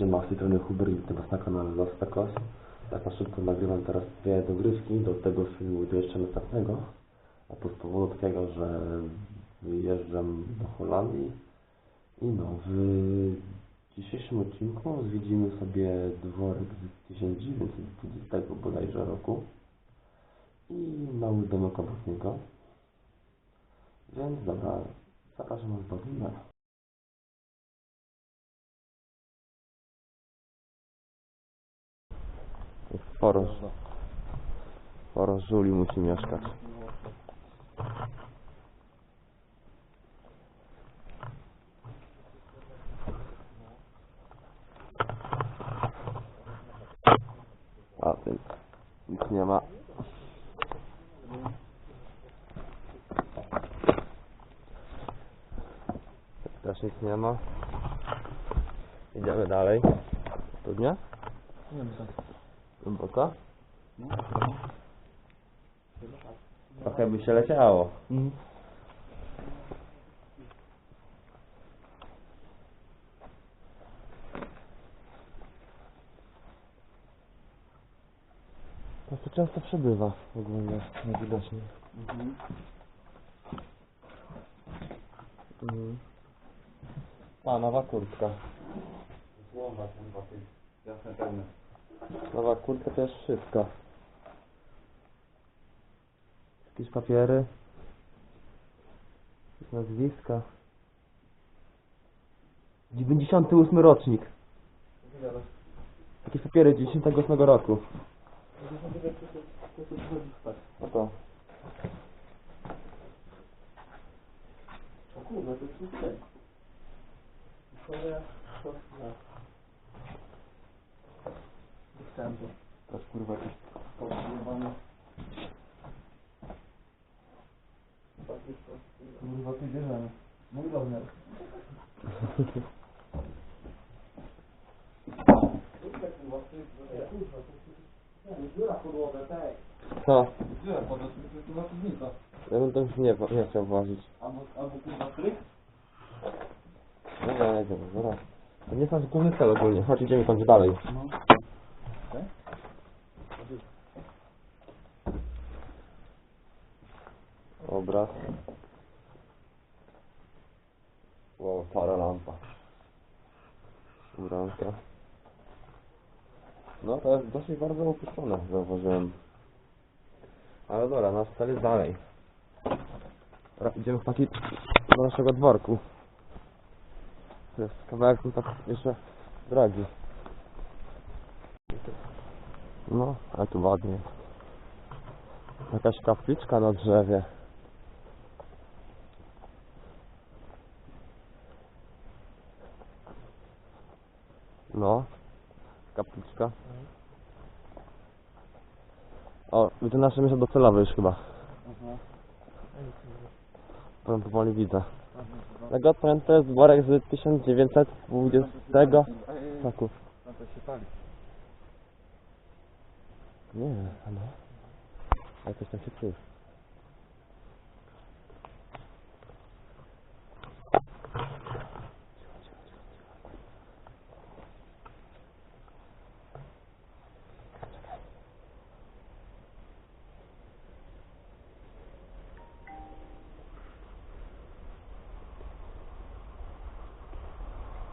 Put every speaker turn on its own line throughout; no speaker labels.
Siema, z tej strony Huber, witam Was na kanale Los Tacos. Tak na szybko nagrywam teraz dwie dogrywki do tego filmu i do jeszcze następnego. A to z powodu takiego, że wyjeżdżam do Holandii i no, w dzisiejszym odcinku zwiedzimy sobie dworek z 1920 bodajże roku i mały domek obok niego. Więc dobra, zapraszam Was do oglądania. Sporo żuli musi mieszkać. A tym nic nie ma. Też nic nie ma. Idziemy dalej. Studnia?
Wiem, tak.
Głęboko? Trochę by się leciało.
Mhm.
To tu często przebywa ogólnie, najwidoczniej.
Mhm.
Mhm. A, nowa kurtka.
Tych jasne pełne.
Nowa kurtka to jest wszystko. Jakieś papiery. Jakieś nazwiska. 98 rocznik. Jakieś papiery 98 roku. No to.
O kurwa, to jest To
jest kurwa
Podsumowany. Kurwa, ty bierzemy. Mój rozmiar.
Co? Ja bym tam nie, nie chciał włazić.
Albo, albo kurwa stryk.
No nie, nie, nie, zaraz. To nie jest nasz główny cel ogólnie. Chodź, idziemy kończyć dalej. Obraz. Wow, stara lampa. Ubranka. No to jest dosyć bardzo opuszczone, zauważyłem. Ale dobra, nasz cel jest dalej. Teraz idziemy w taki do naszego dworku. Jest kawałek tak jeszcze drogi. No, ale tu ładnie. Jakaś kapliczka na drzewie. No, kapliczka. O, widzę nasze miejsce docelowe już chyba.
Aha.
Powiem powoli widzę. Tego to jest dworek z 1920 roku.
No to się pali.
Nie, no. Ale coś tam się czuje.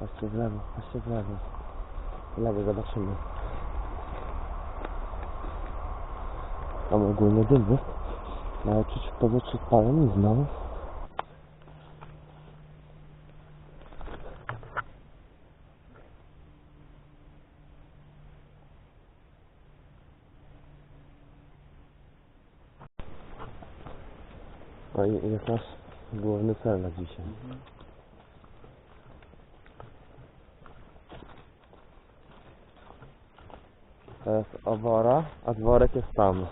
Patrzcie w lewo, patrzcie w lewo. W lewo zobaczymy. Tam ogólnie dym jest. Ale czuć w powietrzu spalenizną. No i jest nasz główny cel na dzisiaj. To jest obora, a dworek jest tam.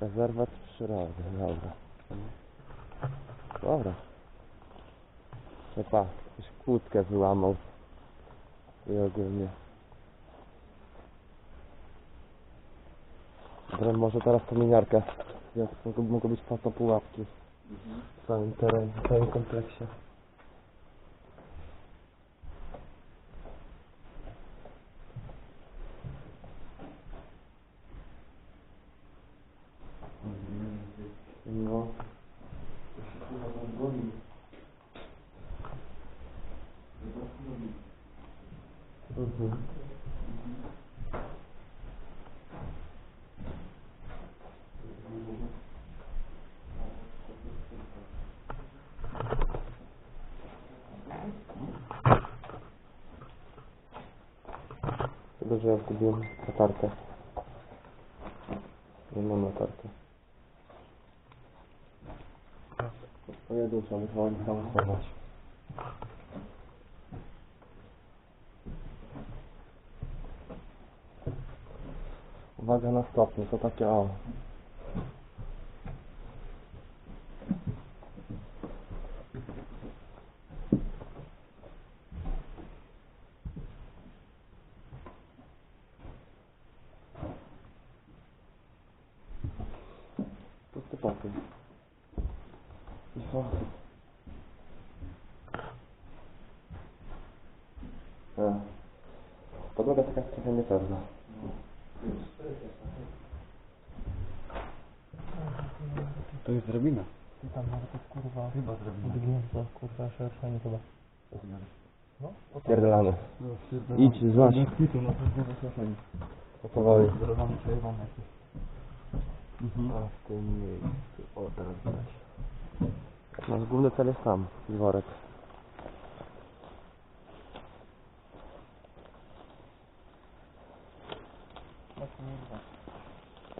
Rezerwat przyrody, dobra. Dobra. Chyba jakąś kłódkę wyłamał. I ogólnie. Dobra, może teraz kominiarkę. Ja mogą, być po to pułapki. w całym terenie, w całym kompleksie. No. Mhm. Że ja zgubiłem latarkę. Nie mam latarki. Pojedynczo musiałem tam schować. Uwaga na stopnie, to takie o. Pusty pokój. I co? A. Podłoga taka trochę niepewna.
To jest drabina.
I tam nawet jest kurwa
Chyba drabina.
wygnięto, kurwa szersze nie chyba. No, tak.
Pierdolany.
No,
Idź.
Bez kitu, no to jest zaskoczenie.
To
jakieś.
A w tym miejscu. O, teraz widać. Nasz główny cel jest tam, dworek.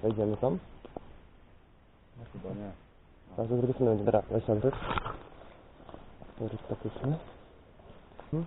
Wejdziemy tam?
No chyba nie.
Tak, z drugiej strony będzie. Dobra, weź odwrót. Odwrót praktyczny. Hmm?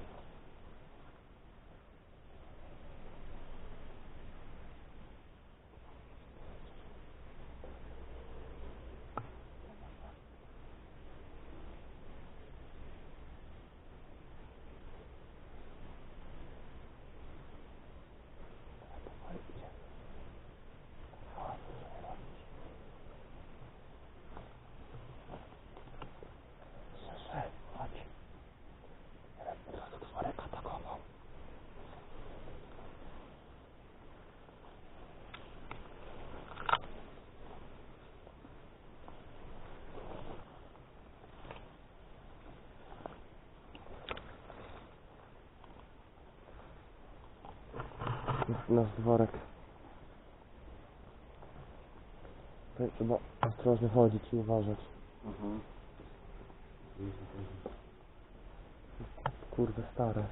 Jest nasz dworek. Tutaj trzeba ostrożnie chodzić i uważać.
Mhm.
Kurde, stare.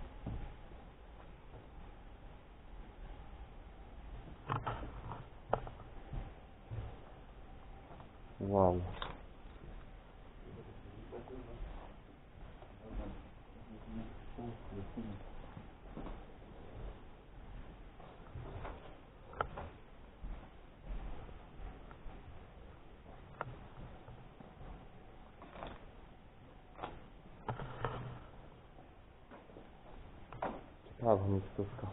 Wow. Ciekawa miejscówka.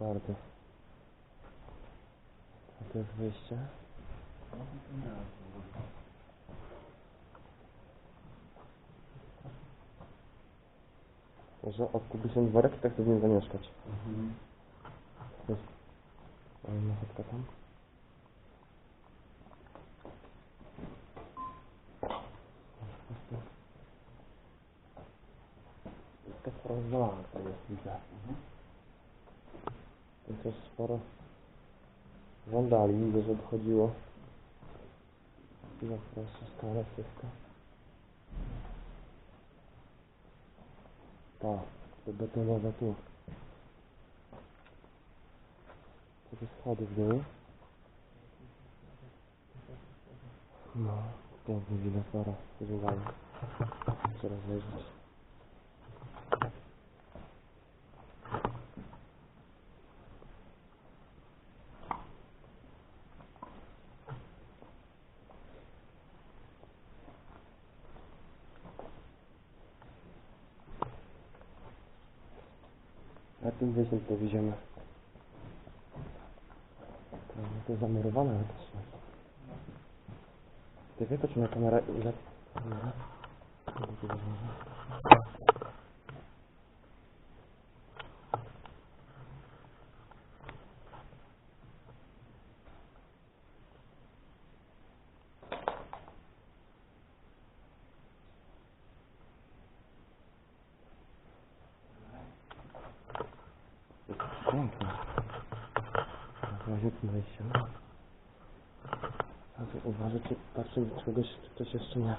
Bardzo. A to jest wyjście. Może odkupi się dworek i tak sobie w nim zamieszkać.
Mhm.
Jest... Fajna chatka tam. Jest to to jest widzę. To też sporo wandali, widzę, że. No proszę, stare wszystko. Tak, te betonowe tu. To te schody w dół. No, piękny widok, zaraz, wyglądają. Chcę rozejrzeć. A tym wyjściem powieziemy. To, to zamurowane też jest. Ty wie, czy na kamerę ile... Kamera? W razie wejścia. A tu uważaj, czy patrzę, czegoś, ktoś jeszcze nie.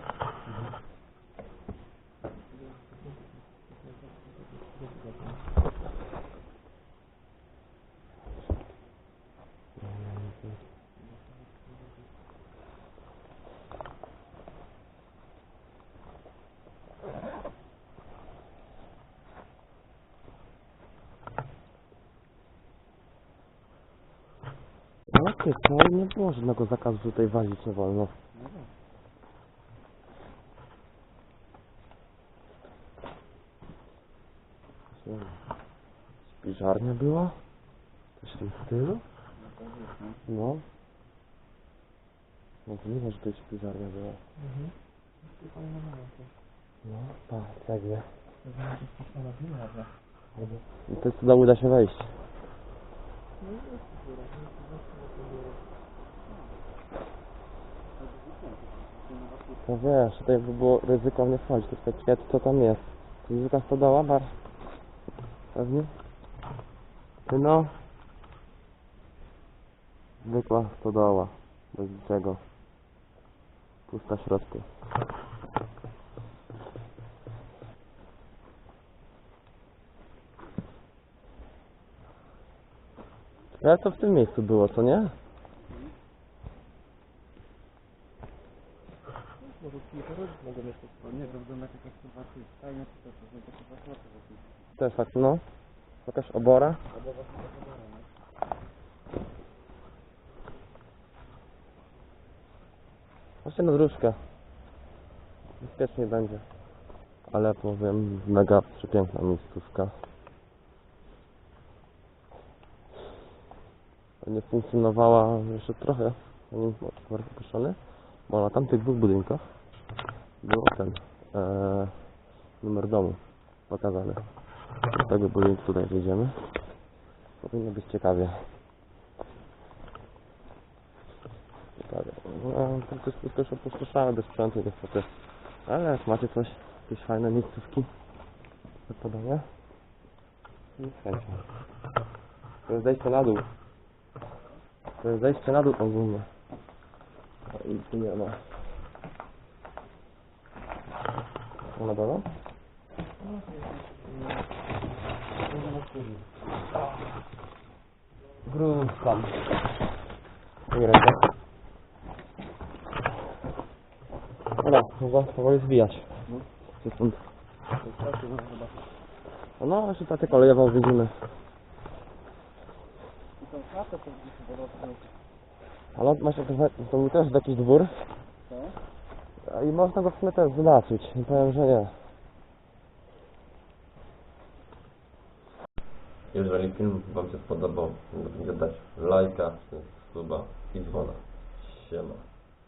Ty, no nie było żadnego zakazu tutaj wazić nie wolno. Spiżarnia była? Coś w tym stylu? No. Możliwe, że to jest spiżarnia była.
Mhm.
No, tak, jak wie. To cuda uda się wejść. No wiesz, tutaj by było ryzyko nie wchodzić, to jest takie, co tam jest? Ryzyka stodoła, bar? Pewnie? Ty no? Zwykła stodoła, bez niczego. Pusta w środku. Ale to w tym miejscu było, co nie?
Może kilka
jakaś też,
tak, no. Jakaś obora.
Właśnie zara, no.
Właśnie na dróżkę. Bezpiecznie będzie. Ale powiem, mega przepiękna miejscówka. Nie funkcjonowała jeszcze trochę, zanim był wypuszczony, bo na tamtych dwóch budynkach był ten e, numer domu pokazany. Z tego budynku tutaj wjedziemy. Powinno być ciekawie. Ciekawie. No, to jest tylko już opustoszałe bez sprzętu niestety. Ale jak macie coś, jakieś fajne miejscówki do podania, to z chęcią. To jest zejście na dół. To jest zejście na dół ogólnie. A nic tu nie ma. Na dole? Gruz tam. I rękę. Dobra, chyba powoli zbijać. Czy stąd? No, jeszcze tatę kolejową widzimy.
I tą chatę to gdzieś chyba rozumiem.
Ale masz to był też jakiś dwór.
Co?
A I można go w sumie też zobaczyć. Nie powiem, że nie. Jeżeli film Wam się spodobał, nie dać lajka, suba i dzwona. Siema.